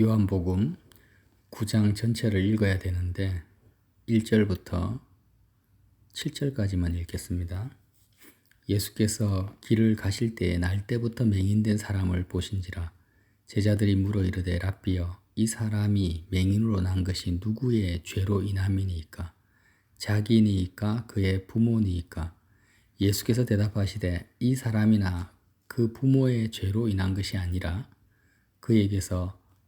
요한복음 9장 전체를 읽어야 되는데 1절부터 7절까지만 읽겠습니다. 예수께서 길을 가실 때에 날 때부터 맹인된 사람을 보신지라 제자들이 물어 이르되 랍비여 이 사람이 맹인으로 난 것이 누구의 죄로 인함이니까? 자기니까? 그의 부모니까? 예수께서 대답하시되 이 사람이나 그 부모의 죄로 인한 것이 아니라 그에게서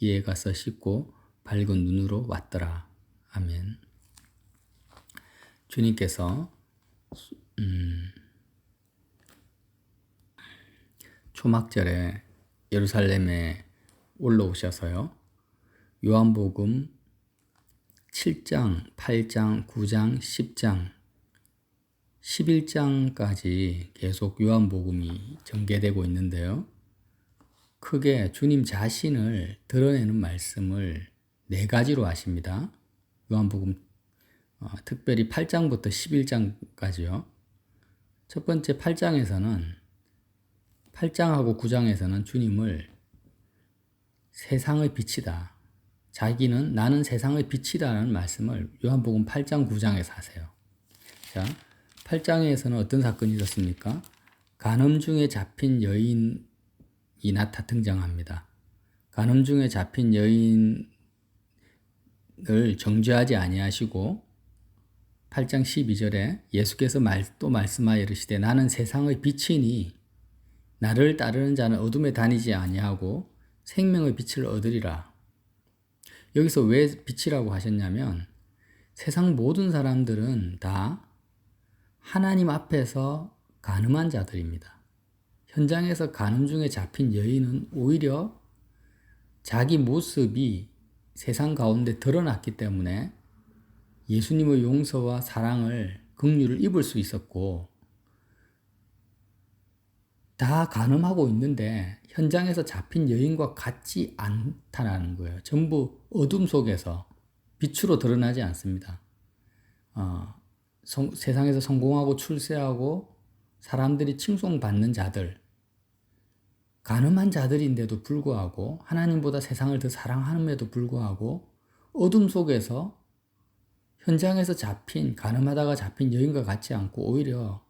이에 가서 씻고 밝은 눈으로 왔더라. 아멘. 주님께서 음, 초막절에 예루살렘에 올라오셔서요. 요한복음 7장, 8장, 9장, 10장, 11장까지 계속 요한복음이 전개되고 있는데요. 크게 주님 자신을 드러내는 말씀을 네 가지로 하십니다. 요한복음 어, 특별히 8장부터 11장까지요. 첫 번째 8장에서는 8장하고 9장에서는 주님을 세상의 빛이다. 자기는 나는 세상의 빛이다라는 말씀을 요한복음 8장 9장에서 하세요. 자, 8장에서는 어떤 사건이 있었습니까? 간음 중에 잡힌 여인 이나타 등장합니다. 간음 중에 잡힌 여인을 정죄하지 아니하시고 8장 12절에 예수께서 말, 또 말씀하여 이르시되 나는 세상의 빛이니 나를 따르는 자는 어둠에 다니지 아니하고 생명의 빛을 얻으리라. 여기서 왜 빛이라고 하셨냐면 세상 모든 사람들은 다 하나님 앞에서 가늠한 자들입니다. 현장에서 가늠 중에 잡힌 여인은 오히려 자기 모습이 세상 가운데 드러났기 때문에 예수님의 용서와 사랑을 긍휼을 입을 수 있었고 다 가늠하고 있는데 현장에서 잡힌 여인과 같지 않다라는 거예요. 전부 어둠 속에서 빛으로 드러나지 않습니다. 어, 성, 세상에서 성공하고 출세하고 사람들이 칭송받는 자들, 가늠한 자들인데도 불구하고 하나님보다 세상을 더 사랑함에도 불구하고 어둠 속에서 현장에서 잡힌 가늠하다가 잡힌 여인과 같지 않고 오히려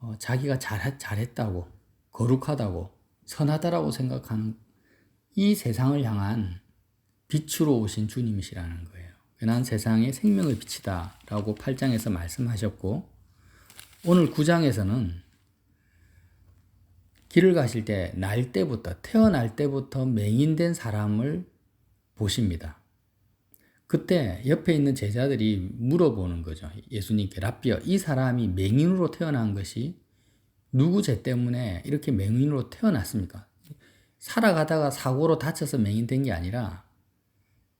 어, 자기가 잘, 잘했다고 거룩하다고 선하다라고 생각하는 이 세상을 향한 빛으로 오신 주님이시라는 거예요. 난 세상의 생명의 빛이다 라고 8장에서 말씀하셨고 오늘 9장에서는 길을 가실 때 날 때부터 태어날 때부터 맹인된 사람을 보십니다. 그때 옆에 있는 제자들이 물어보는 거죠. 예수님께 랍비어 이 사람이 맹인으로 태어난 것이 누구 죄 때문에 이렇게 맹인으로 태어났습니까? 살아가다가 사고로 다쳐서 맹인된 게 아니라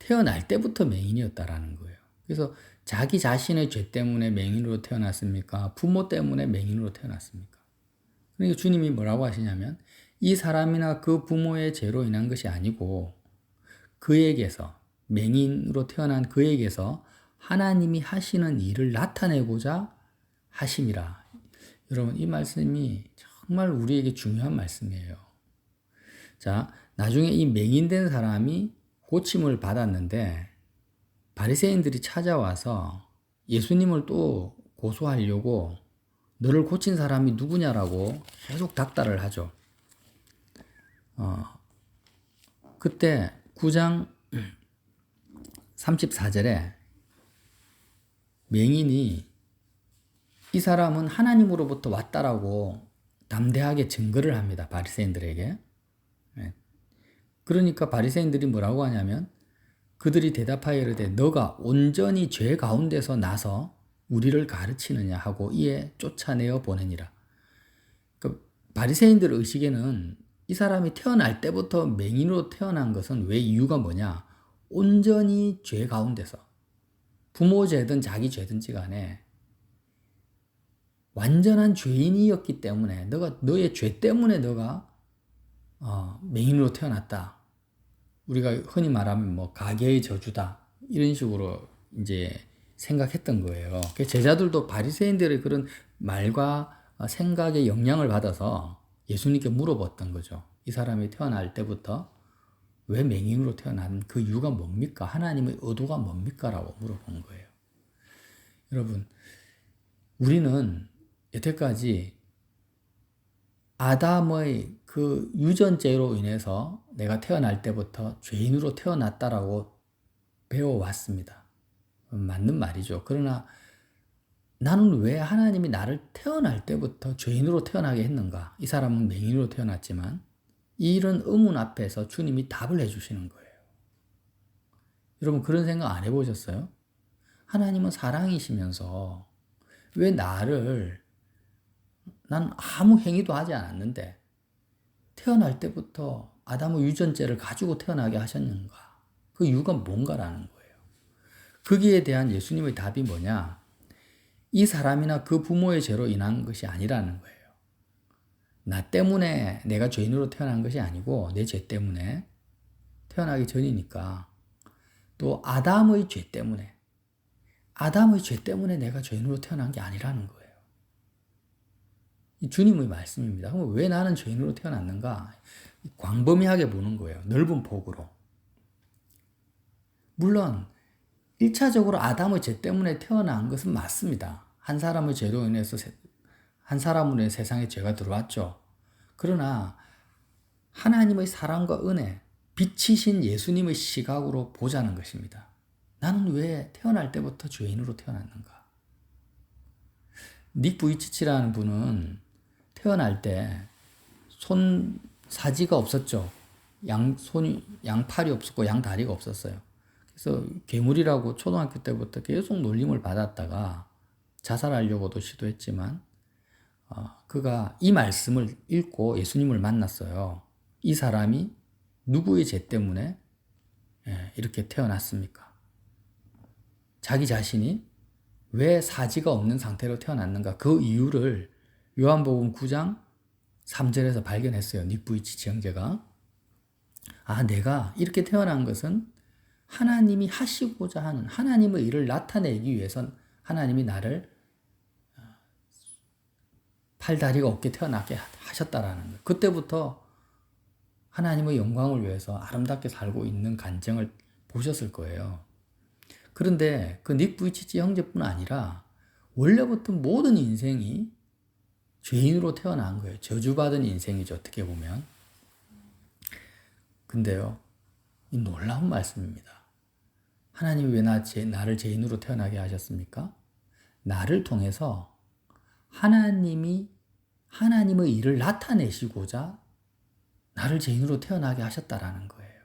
태어날 때부터 맹인이었다라는 거예요. 그래서 자기 자신의 죄 때문에 맹인으로 태어났습니까? 부모 때문에 맹인으로 태어났습니까? 그러니까 주님이 뭐라고 하시냐면 이 사람이나 그 부모의 죄로 인한 것이 아니고 그에게서 맹인으로 태어난 그에게서 하나님이 하시는 일을 나타내고자 하심이라. 여러분 이 말씀이 정말 우리에게 중요한 말씀이에요. 자, 나중에 이 맹인된 사람이 고침을 받았는데 바리새인들이 찾아와서 예수님을 또 고소하려고 너를 고친 사람이 누구냐라고 계속 닥달을 하죠. 어, 그때 9장 34절에 맹인이 이 사람은 하나님으로부터 왔다라고 담대하게 증거를 합니다. 바리새인들에게. 네. 그러니까 바리새인들이 뭐라고 하냐면 그들이 대답하여 이르되 너가 온전히 죄 가운데서 나서 우리를 가르치느냐 하고 이에 쫓아내어 보내니라. 그 바리새인들 의식에는 이 사람이 태어날 때부터 맹인으로 태어난 것은 왜 이유가 뭐냐? 온전히 죄 가운데서 부모 죄든 자기 죄든지 간에 완전한 죄인이었기 때문에 너가 너의 죄 때문에 너가 어, 맹인으로 태어났다. 우리가 흔히 말하면 뭐 가계의 저주다 이런 식으로 이제 생각했던 거예요. 그 제자들도 바리새인들의 그런 말과 생각에 영향을 받아서 예수님께 물어봤던 거죠. 이 사람이 태어날 때부터 왜 맹인으로 태어난 그 이유가 뭡니까? 하나님의 의도가 뭡니까? 라고 물어본 거예요. 여러분, 우리는 여태까지 아담의 그 유전죄로 인해서 내가 태어날 때부터 죄인으로 태어났다라고 배워왔습니다. 맞는 말이죠. 그러나 나는 왜 하나님이 나를 태어날 때부터 죄인으로 태어나게 했는가? 이 사람은 맹인으로 태어났지만 이런 의문 앞에서 주님이 답을 해주시는 거예요. 여러분 그런 생각 안 해보셨어요? 하나님은 사랑이시면서 왜 나를 난 아무 행위도 하지 않았는데 태어날 때부터 아담의 유전죄를 가지고 태어나게 하셨는가? 그 이유가 뭔가라는 거예요. 거기에 대한 예수님의 답이 뭐냐? 이 사람이나 그 부모의 죄로 인한 것이 아니라는 거예요. 나 때문에 내가 죄인으로 태어난 것이 아니고 내 죄 때문에 태어나기 전이니까 또 아담의 죄 때문에 아담의 죄 때문에 내가 죄인으로 태어난 게 아니라는 거예요. 주님의 말씀입니다. 왜 나는 죄인으로 태어났는가? 광범위하게 보는 거예요. 넓은 폭으로. 물론 1차적으로 아담의 죄 때문에 태어난 것은 맞습니다. 한 사람의 죄로 인해서 한 사람으로 세상에 죄가 들어왔죠. 그러나 하나님의 사랑과 은혜, 빛이신 예수님의 시각으로 보자는 것입니다. 나는 왜 태어날 때부터 죄인으로 태어났는가? 닉 부이치치라는 분은 태어날 때 손 사지가 없었죠. 양 손이 양팔이 없었고 양 다리가 없었어요. 그래서 괴물이라고 초등학교 때부터 계속 놀림을 받았다가 자살하려고도 시도했지만 어, 그가 이 말씀을 읽고 예수님을 만났어요. 이 사람이 누구의 죄 때문에 예, 이렇게 태어났습니까? 자기 자신이 왜 사지가 없는 상태로 태어났는가 그 이유를 요한복음 9장 3절에서 발견했어요. 닉부이치 지형제가. 아, 내가 이렇게 태어난 것은 하나님이 하시고자 하는 하나님의 일을 나타내기 위해선 하나님이 나를 어, 팔다리가 없게 태어나게 하셨다라는 거예요. 그때부터 하나님의 영광을 위해서 아름답게 살고 있는 간증을 보셨을 거예요. 그런데 그 닉 부이치치 형제뿐 아니라 원래부터 모든 인생이 죄인으로 태어난 거예요. 저주받은 인생이죠. 어떻게 보면. 근데요, 이 놀라운 말씀입니다. 하나님이 왜 나, 제, 나를 죄인으로 태어나게 하셨습니까? 나를 통해서 하나님이 하나님의 일을 나타내시고자 나를 죄인으로 태어나게 하셨다라는 거예요.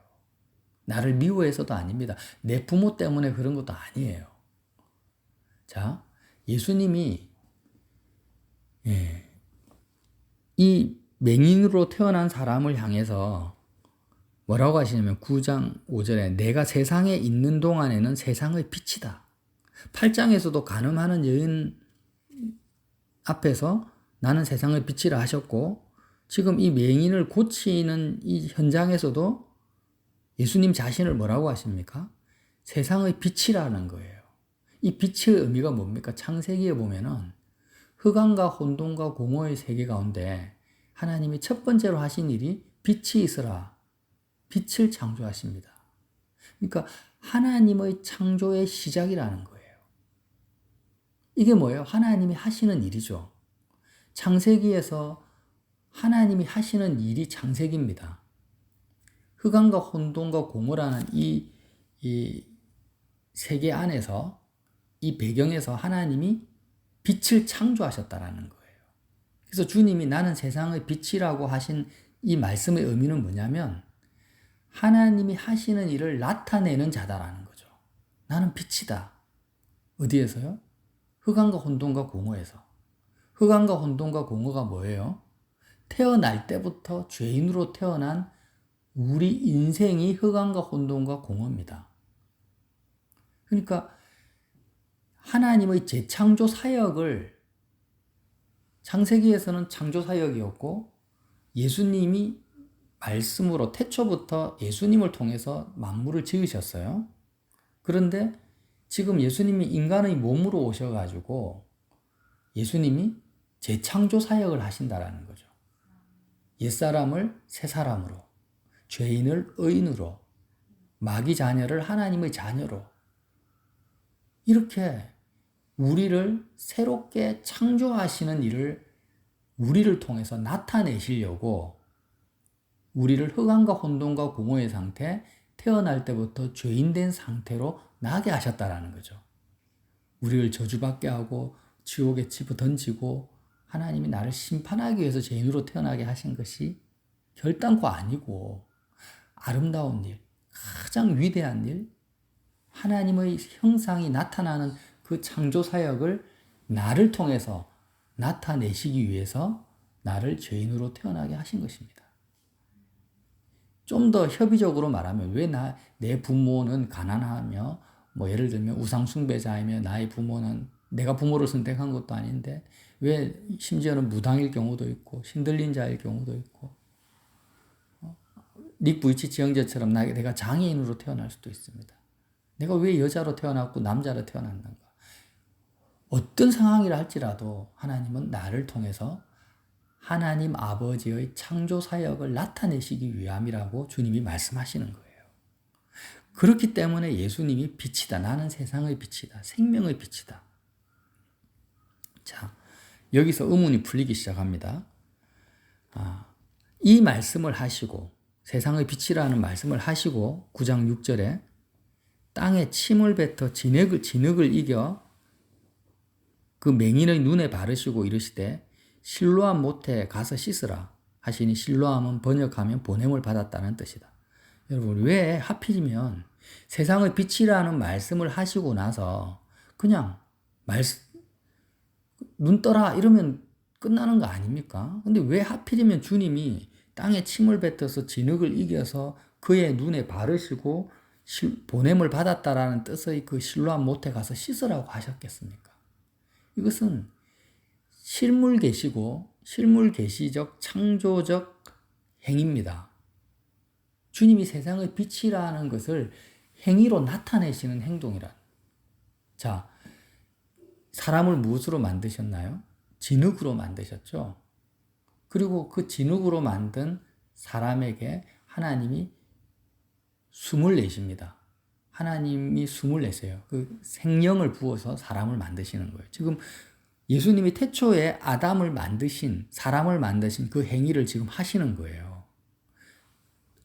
나를 미워해서도 아닙니다. 내 부모 때문에 그런 것도 아니에요. 자, 예수님이 예, 이 맹인으로 태어난 사람을 향해서 뭐라고 하시냐면 9장 5절에 내가 세상에 있는 동안에는 세상의 빛이다. 8장에서도 가늠하는 여인 앞에서 나는 세상의 빛이라 하셨고 지금 이 맹인을 고치는 이 현장에서도 예수님 자신을 뭐라고 하십니까? 세상의 빛이라는 거예요. 이 빛의 의미가 뭡니까? 창세기에 보면은 흑암과 혼돈과 공허의 세계 가운데 하나님이 첫 번째로 하신 일이 빛이 있으라. 빛을 창조하십니다. 그러니까 하나님의 창조의 시작이라는 거예요. 이게 뭐예요? 하나님이 하시는 일이죠. 창세기에서 하나님이 하시는 일이 창세기입니다. 흑암과 혼돈과 공허라는 이, 이 세계 안에서 이 배경에서 하나님이 빛을 창조하셨다라는 거예요. 그래서 주님이 나는 세상의 빛이라고 하신 이 말씀의 의미는 뭐냐면 하나님이 하시는 일을 나타내는 자다라는 거죠. 나는 빛이다. 어디에서요? 흑암과 혼돈과 공허에서. 흑암과 혼돈과 공허가 뭐예요? 태어날 때부터 죄인으로 태어난 우리 인생이 흑암과 혼돈과 공허입니다. 그러니까 하나님의 재창조 사역을 창세기에서는 창조 사역이었고 예수님이 말씀으로 태초부터 예수님을 통해서 만물을 지으셨어요. 그런데 지금 예수님이 인간의 몸으로 오셔가지고 예수님이 재창조 사역을 하신다라는 거죠. 옛사람을 새 사람으로, 죄인을 의인으로, 마귀 자녀를 하나님의 자녀로, 이렇게 우리를 새롭게 창조하시는 일을 우리를 통해서 나타내시려고 우리를 흑암과 혼돈과 공허의 상태, 태어날 때부터 죄인된 상태로 나게 하셨다라는 거죠. 우리를 저주받게 하고 지옥에 집어 던지고 하나님이 나를 심판하기 위해서 죄인으로 태어나게 하신 것이 결단코 아니고 아름다운 일, 가장 위대한 일, 하나님의 형상이 나타나는 그 창조 사역을 나를 통해서 나타내시기 위해서 나를 죄인으로 태어나게 하신 것입니다. 좀 더 협의적으로 말하면 왜 나 내 부모는 가난하며 뭐 예를 들면 우상 숭배자이며 나의 부모는 내가 부모를 선택한 것도 아닌데 왜 심지어는 무당일 경우도 있고 신들린 자일 경우도 있고 어? 닉 부이치치 형제처럼 내가 장애인으로 태어날 수도 있습니다. 내가 왜 여자로 태어났고 남자로 태어났는가? 어떤 상황이라 할지라도 하나님은 나를 통해서 하나님 아버지의 창조 사역을 나타내시기 위함이라고 주님이 말씀하시는 거예요. 그렇기 때문에 예수님이 빛이다. 나는 세상의 빛이다. 생명의 빛이다. 자, 여기서 의문이 풀리기 시작합니다. 아, 이 말씀을 하시고, 세상의 빛이라는 말씀을 하시고, 9장 6절에 땅에 침을 뱉어 진흙을, 진흙을 이겨 그 맹인의 눈에 바르시고 이르시되 실로암 못에 가서 씻으라 하시니 실로암은 번역하면 보냄을 받았다는 뜻이다. 여러분 왜 하필이면 세상의 빛이라는 말씀을 하시고 나서 그냥 말씀 눈 떠라 이러면 끝나는 거 아닙니까? 근데 왜 하필이면 주님이 땅에 침을 뱉어서 진흙을 이겨서 그의 눈에 바르시고 보냄을 받았다라는 뜻의 그 실로암 못에 가서 씻으라고 하셨겠습니까? 이것은 실물 계시고 실물 계시적 창조적 행입니다. 주님이 세상의 빛이라는 것을 행위로 나타내시는 행동이란. 자, 사람을 무엇으로 만드셨나요? 진흙으로 만드셨죠. 그리고 그 진흙으로 만든 사람에게 하나님이 숨을 내십니다. 하나님이 숨을 내세요. 그 생명을 부어서 사람을 만드시는 거예요. 지금 예수님이 태초에 아담을 만드신, 사람을 만드신 그 행위를 지금 하시는 거예요.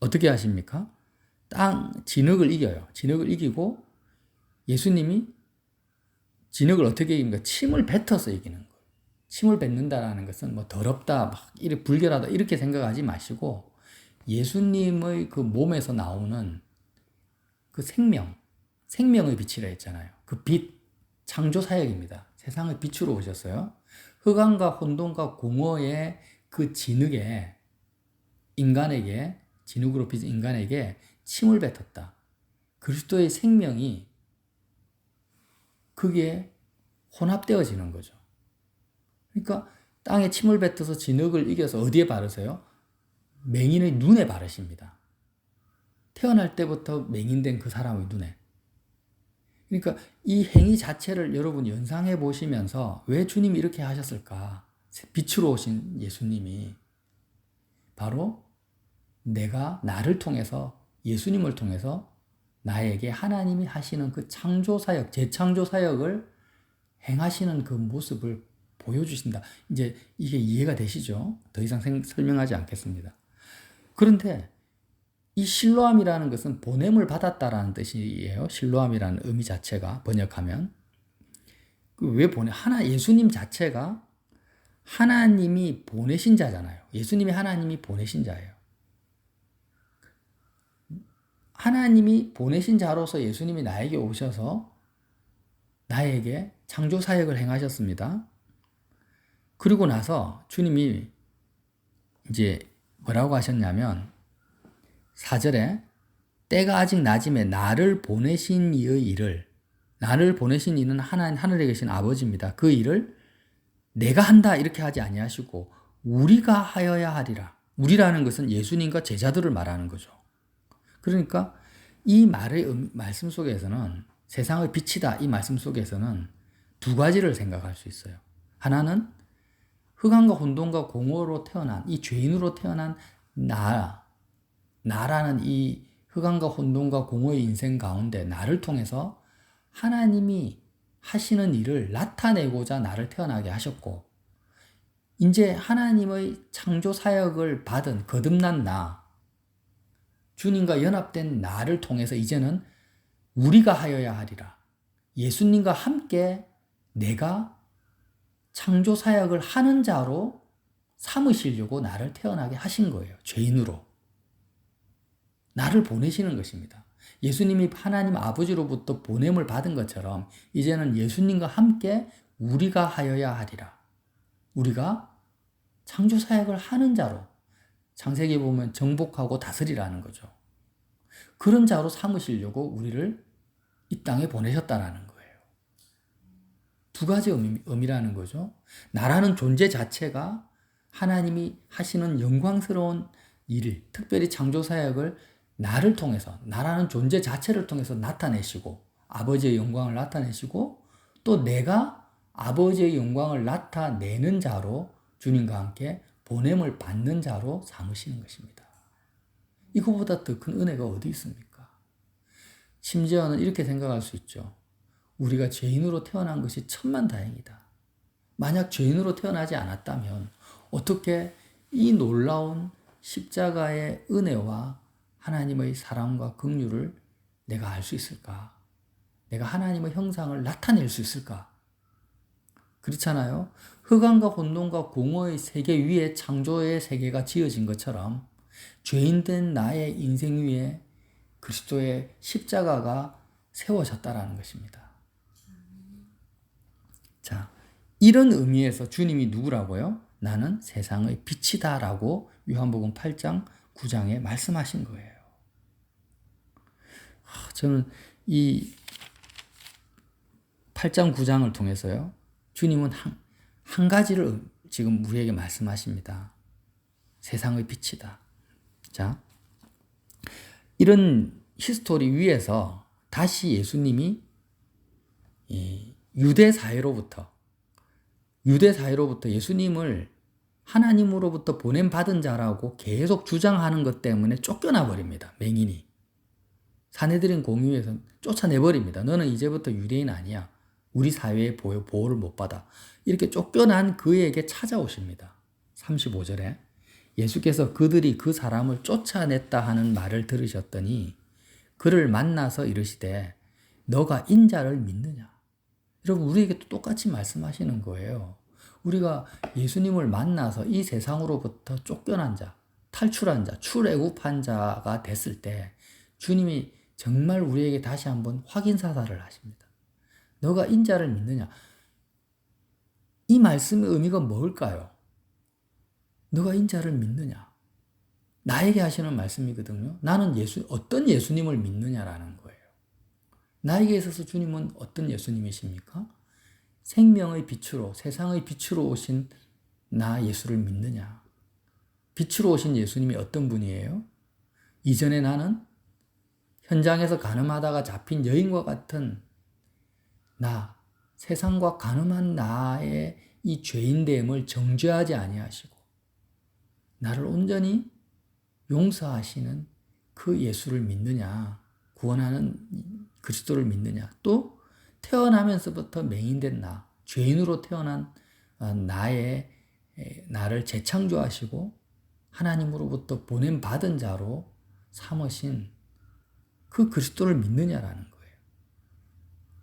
어떻게 하십니까? 땅, 진흙을 이겨요. 진흙을 이기고 예수님이 진흙을 어떻게 이깁니까? 침을 뱉어서 이기는 거예요. 침을 뱉는다라는 것은 뭐 더럽다, 막 이렇게 불결하다 이렇게 생각하지 마시고 예수님의 그 몸에서 나오는 그 생명, 생명의 빛이라 했잖아요. 그 빛, 창조 사역입니다. 세상의 빛으로 오셨어요. 흑암과 혼돈과 공허의 그 진흙에 인간에게 진흙으로 빚은 인간에게 침을 뱉었다. 그리스도의 생명이 그게 혼합되어지는 거죠. 그러니까 땅에 침을 뱉어서 진흙을 이겨서 어디에 바르세요? 맹인의 눈에 바르십니다. 태어날 때부터 맹인된 그 사람의 눈에. 그러니까 이 행위 자체를 여러분 연상해 보시면서 왜 주님이 이렇게 하셨을까? 빛으로 오신 예수님이 바로 내가 나를 통해서 예수님을 통해서 나에게 하나님이 하시는 그 창조 사역, 재창조 사역을 행하시는 그 모습을 보여주신다. 이제 이게 이해가 되시죠? 더 이상 설명하지 않겠습니다. 그런데 이 실로암이라는 것은 보냄을 받았다라는 뜻이에요. 실로암이라는 의미 자체가 번역하면 그왜 보내? 하나 예수님 자체가 하나님이 보내신 자잖아요. 예수님이 하나님이 보내신 자예요. 하나님이 보내신 자로서 예수님이 나에게 오셔서 나에게 창조 사역을 행하셨습니다. 그리고 나서 주님이 이제 뭐라고 하셨냐면 4절에 때가 아직 낮음에 나를 보내신 이의 일을 나를 보내신 이는 하나님 하늘에 계신 아버지입니다. 그 일을 내가 한다 이렇게 하지 아니하시고 우리가 하여야 하리라. 우리라는 것은 예수님과 제자들을 말하는 거죠. 그러니까 이 말의 말씀 속에서는 세상의 빛이다 이 말씀 속에서는 두 가지를 생각할 수 있어요. 하나는 흑암과 혼돈과 공허로 태어난 이 죄인으로 태어난 나 나라는 이 흑암과 혼돈과 공허의 인생 가운데 나를 통해서 하나님이 하시는 일을 나타내고자 나를 태어나게 하셨고, 이제 하나님의 창조 사역을 받은 거듭난 나, 주님과 연합된 나를 통해서 이제는 우리가 하여야 하리라. 예수님과 함께 내가 창조 사역을 하는 자로 삼으시려고 나를 태어나게 하신 거예요. 죄인으로. 나를 보내시는 것입니다. 예수님이 하나님 아버지로부터 보냄을 받은 것처럼 이제는 예수님과 함께 우리가 하여야 하리라. 우리가 창조 사역을 하는 자로 창세기 보면 정복하고 다스리라는 거죠. 그런 자로 삼으시려고 우리를 이 땅에 보내셨다라는 거예요. 두 가지 의미, 의미라는 거죠. 나라는 존재 자체가 하나님이 하시는 영광스러운 일, 특별히 창조 사역을 나를 통해서 나라는 존재 자체를 통해서 나타내시고 아버지의 영광을 나타내시고 또 내가 아버지의 영광을 나타내는 자로 주님과 함께 보냄을 받는 자로 삼으시는 것입니다. 이거보다 더 큰 은혜가 어디 있습니까? 심지어는 이렇게 생각할 수 있죠. 우리가 죄인으로 태어난 것이 천만 다행이다. 만약 죄인으로 태어나지 않았다면 어떻게 이 놀라운 십자가의 은혜와 하나님의 사랑과 긍휼을 내가 알 수 있을까? 내가 하나님의 형상을 나타낼 수 있을까? 그렇잖아요. 흑암과 혼돈과 공허의 세계 위에 창조의 세계가 지어진 것처럼 죄인된 나의 인생 위에 그리스도의 십자가가 세워졌다라는 것입니다. 자, 이런 의미에서 주님이 누구라고요? 나는 세상의 빛이다라고 요한복음 8장 9장에 말씀하신 거예요. 저는 이 8장 9장을 통해서요. 주님은 한, 한 가지를 지금 우리에게 말씀하십니다. 세상의 빛이다. 자, 이런 히스토리 위에서 다시 예수님이 유대 사회로부터 유대 사회로부터 예수님을 하나님으로부터 보냄 받은 자라고 계속 주장하는 것 때문에 쫓겨나 버립니다. 맹인이. 사내들인 공유에서 쫓아내버립니다. 너는 이제부터 유대인 아니야. 우리 사회의 보호를 못 받아. 이렇게 쫓겨난 그에게 찾아오십니다. 35절에 예수께서 그들이 그 사람을 쫓아냈다 하는 말을 들으셨더니 그를 만나서 이르시되 너가 인자를 믿느냐? 여러분 우리에게 또 똑같이 말씀하시는 거예요. 우리가 예수님을 만나서 이 세상으로부터 쫓겨난 자, 탈출한 자, 출애굽한 자가 됐을 때 주님이 정말 우리에게 다시 한번 확인 사살을 하십니다. 너가 인자를 믿느냐? 이 말씀의 의미가 뭘까요? 너가 인자를 믿느냐? 나에게 하시는 말씀이거든요. 나는 예수, 어떤 예수님을 믿느냐라는 거예요. 나에게 있어서 주님은 어떤 예수님이십니까? 생명의 빛으로, 세상의 빛으로 오신 나 예수를 믿느냐? 빛으로 오신 예수님이 어떤 분이에요? 이전에 나는 현장에서 가늠하다가 잡힌 여인과 같은 나, 세상과 가늠한 나의 이 죄인됨을 정죄하지 아니하시고 나를 온전히 용서하시는 그 예수를 믿느냐, 구원하는 그리스도를 믿느냐, 또 태어나면서부터 맹인된 나, 죄인으로 태어난 어, 나의 나를 재창조하시고 하나님으로부터 보냄 받은 자로 삼으신 그 그리스도를 믿느냐라는 거예요.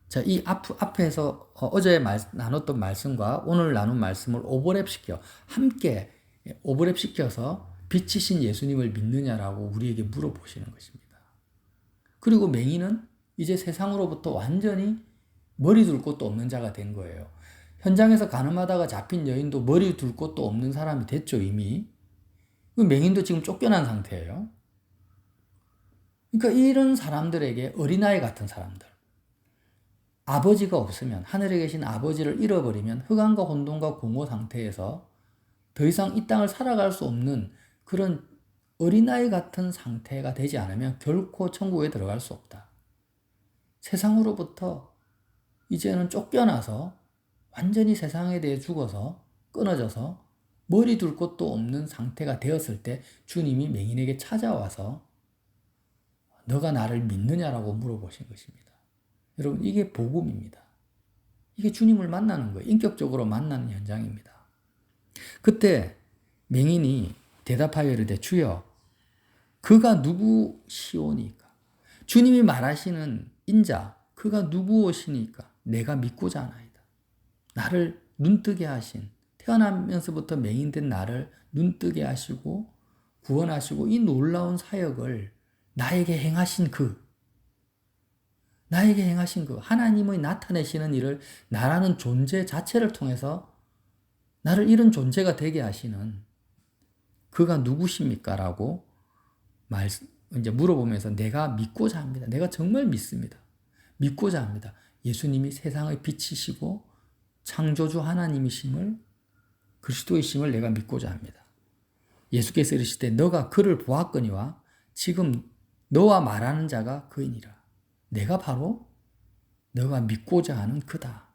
자, 이 앞, 앞에서 어, 어제 말, 나눴던 말씀과 오늘 나눈 말씀을 오버랩 시켜, 함께 오버랩 시켜서 빛이신 예수님을 믿느냐라고 우리에게 물어보시는 것입니다. 그리고 맹인은 이제 세상으로부터 완전히 머리 둘 곳도 없는 자가 된 거예요. 현장에서 가늠하다가 잡힌 여인도 머리 둘 곳도 없는 사람이 됐죠, 이미. 그 맹인도 지금 쫓겨난 상태예요. 그러니까 이런 사람들에게 어린아이 같은 사람들. 아버지가 없으면 하늘에 계신 아버지를 잃어버리면 흑암과 혼돈과 공허 상태에서 더 이상 이 땅을 살아갈 수 없는 그런 어린아이 같은 상태가 되지 않으면 결코 천국에 들어갈 수 없다. 세상으로부터 이제는 쫓겨나서 완전히 세상에 대해 죽어서 끊어져서 머리 둘 곳도 없는 상태가 되었을 때 주님이 맹인에게 찾아와서 너가 나를 믿느냐라고 물어보신 것입니다. 여러분, 이게 복음입니다. 이게 주님을 만나는 거예요. 인격적으로 만나는 현장입니다. 그때 맹인이 대답하여 이르되 주여 그가 누구시오니까 주님이 말하시는 인자 그가 누구오시니까 내가 믿고자 하나이다. 나를 눈뜨게 하신 태어나면서부터 맹인된 나를 눈뜨게 하시고 구원하시고 이 놀라운 사역을 나에게 행하신 그 나에게 행하신 그 하나님의 나타내시는 일을 나라는 존재 자체를 통해서 나를 이런 존재가 되게 하시는 그가 누구십니까? 라고 말, 이제 물어보면서 내가 믿고자 합니다. 내가 정말 믿습니다. 믿고자 합니다. 예수님이 세상의 빛이시고 창조주 하나님이심을 그리스도이심을 내가 믿고자 합니다. 예수께서 이르시되 너가 그를 보았거니와 지금 너와 말하는 자가 그이니라. 내가 바로 너가 믿고자 하는 그다.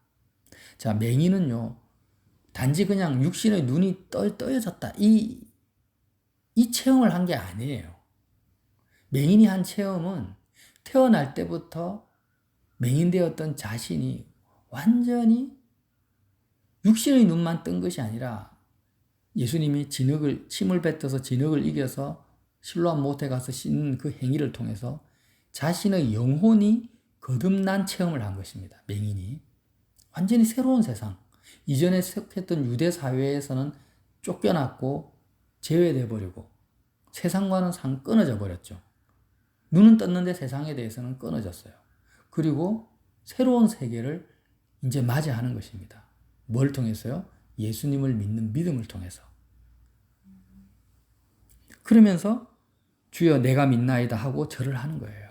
자, 맹인은요, 단지 그냥 육신의 눈이 떠, 떠여졌다. 이, 이 체험을 한 게 아니에요. 맹인이 한 체험은 태어날 때부터 맹인되었던 자신이 완전히 육신의 눈만 뜬 것이 아니라 예수님이 진흙을, 침을 뱉어서 진흙을 이겨서 실로암 못에 가서 씻는 그 행위를 통해서 자신의 영혼이 거듭난 체험을 한 것입니다. 맹인이. 완전히 새로운 세상. 이전에 속했던 유대 사회에서는 쫓겨났고 제외돼 버리고 세상과는 상 끊어져 버렸죠. 눈은 떴는데 세상에 대해서는 끊어졌어요. 그리고 새로운 세계를 이제 맞이하는 것입니다. 뭘 통해서요? 예수님을 믿는 믿음을 통해서. 그러면서 주여 내가 믿나이다 하고 절을 하는 거예요.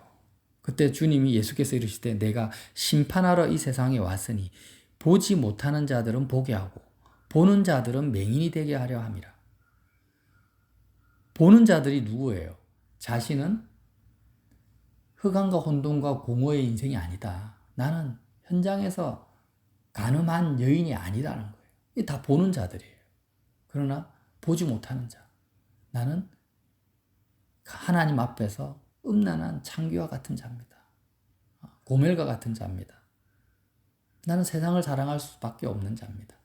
그때 주님이 예수께서 이르시되 내가 심판하러 이 세상에 왔으니 보지 못하는 자들은 보게 하고 보는 자들은 맹인이 되게 하려 함이라. 보는 자들이 누구예요? 자신은 흑암과 혼돈과 공허의 인생이 아니다. 나는 현장에서 가늠한 여인이 아니다는 거예요. 이다 보는 자들이에요. 그러나 보지 못하는 자. 나는 하나님 앞에서 음란한 창기와 같은 자입니다. 고멜과 같은 자입니다. 나는 세상을 사랑할 수밖에 없는 자입니다.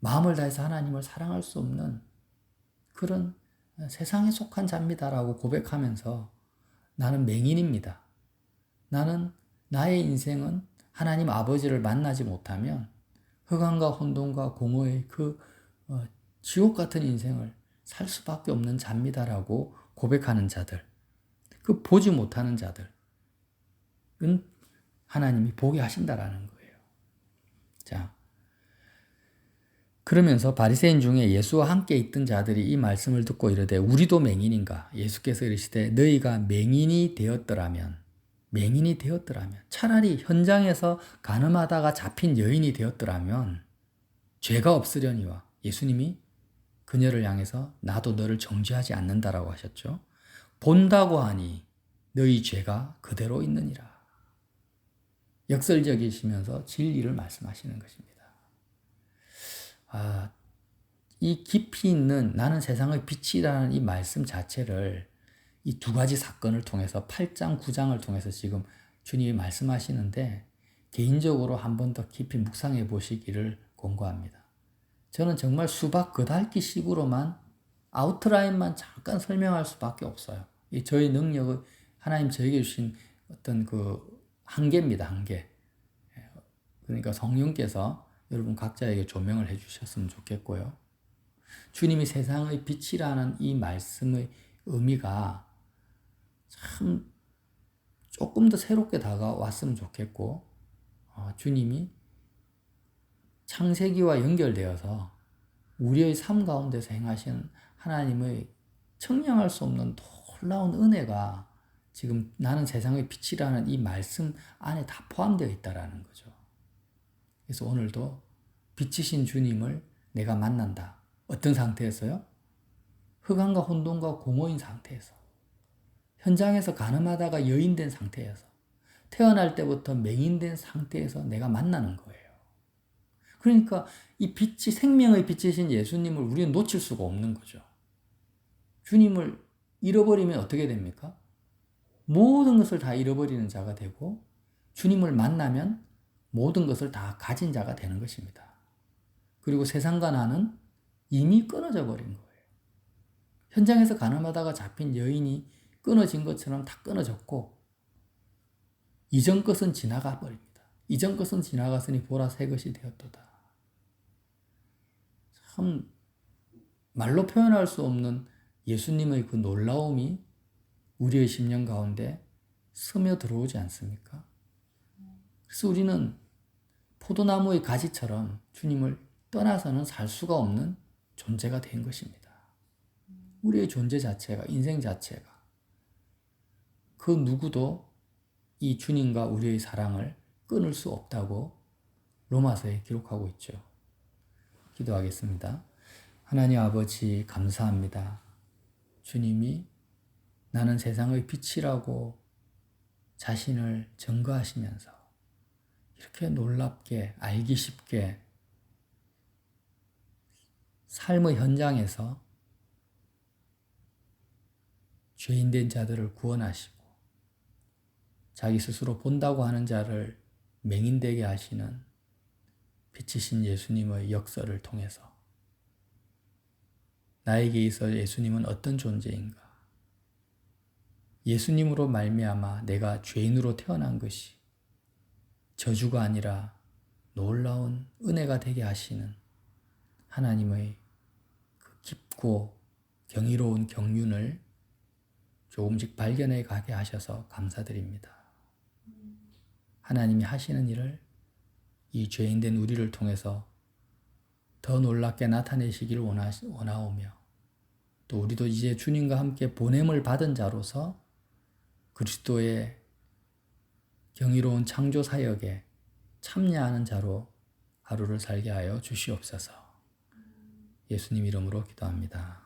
마음을 다해서 하나님을 사랑할 수 없는 그런 세상에 속한 자입니다라고 고백하면서 나는 맹인입니다. 나는 나의 인생은 하나님 아버지를 만나지 못하면 흑암과 혼돈과 공허의 그 어, 지옥 같은 인생을 살 수밖에 없는 자입니다라고 고백하는 자들, 그 보지 못하는 자들은 하나님이 보게 하신다라는 거예요. 자, 그러면서 바리새인 중에 예수와 함께 있던 자들이 이 말씀을 듣고 이르되 우리도 맹인인가? 예수께서 이르시되 너희가 맹인이 되었더라면 맹인이 되었더라면 차라리 현장에서 가늠하다가 잡힌 여인이 되었더라면 죄가 없으려니와 예수님이 그녀를 향해서 나도 너를 정죄하지 않는다라고 하셨죠. 본다고 하니 너희 죄가 그대로 있느니라. 역설적이시면서 진리를 말씀하시는 것입니다. 아, 이 깊이 있는 나는 세상의 빛이라는 이 말씀 자체를 이 두 가지 사건을 통해서 8장, 9장을 통해서 지금 주님이 말씀하시는데 개인적으로 한 번 더 깊이 묵상해 보시기를 권고합니다. 저는 정말 수박 그달기 식으로만 아웃라인만 잠깐 설명할 수밖에 없어요. 이 저희 능력을 하나님 저에게 주신 어떤 그 한계입니다, 한계. 그러니까 성령께서 여러분 각자에게 조명을 해주셨으면 좋겠고요. 주님이 세상의 빛이라는 이 말씀의 의미가 참 조금 더 새롭게 다가왔으면 좋겠고, 어, 주님이 창세기와 연결되어서 우리의 삶 가운데서 행하신 하나님의 청량할 수 없는 놀라운 은혜가 지금 나는 세상의 빛이라는 이 말씀 안에 다 포함되어 있다라는 거죠. 그래서 오늘도 빛이신 주님을 내가 만난다. 어떤 상태에서요? 흑암과 혼돈과 공허인 상태에서. 현장에서 가늠하다가 여인된 상태에서. 태어날 때부터 맹인된 상태에서 내가 만나는 거예요. 그러니까 이 빛이 생명의 빛이신 예수님을 우리는 놓칠 수가 없는 거죠. 주님을 잃어버리면 어떻게 됩니까? 모든 것을 다 잃어버리는 자가 되고 주님을 만나면 모든 것을 다 가진 자가 되는 것입니다. 그리고 세상과 나는 이미 끊어져 버린 거예요. 현장에서 가늠하다가 잡힌 여인이 끊어진 것처럼 다 끊어졌고 이전 것은 지나가 버립니다. 이전 것은 지나갔으니 보라 새 것이 되었도다. 참 말로 표현할 수 없는 예수님의 그 놀라움이 우리의 심령 가운데 스며 들어오지 않습니까? 그래서 우리는 포도나무의 가지처럼 주님을 떠나서는 살 수가 없는 존재가 된 것입니다. 우리의 존재 자체가, 인생 자체가 그 누구도 이 주님과 우리의 사랑을 끊을 수 없다고 로마서에 기록하고 있죠. 기도하겠습니다. 하나님 아버지, 감사합니다. 주님이 나는 세상의 빛이라고 자신을 증거하시면서 이렇게 놀랍게 알기 쉽게 삶의 현장에서 죄인된 자들을 구원하시고 자기 스스로 본다고 하는 자를 맹인되게 하시는 빛이신 예수님의 역사를 통해서 나에게 있어 예수님은 어떤 존재인가? 예수님으로 말미암아 내가 죄인으로 태어난 것이 저주가 아니라 놀라운 은혜가 되게 하시는 하나님의 그 깊고 경이로운 경륜을 조금씩 발견해 가게 하셔서 감사드립니다. 하나님이 하시는 일을 이 죄인된 우리를 통해서 더 놀랍게 나타내시길 원하오며 또 우리도 이제 주님과 함께 보냄을 받은 자로서 그리스도의 경이로운 창조 사역에 참여하는 자로 하루를 살게 하여 주시옵소서. 예수님 이름으로 기도합니다.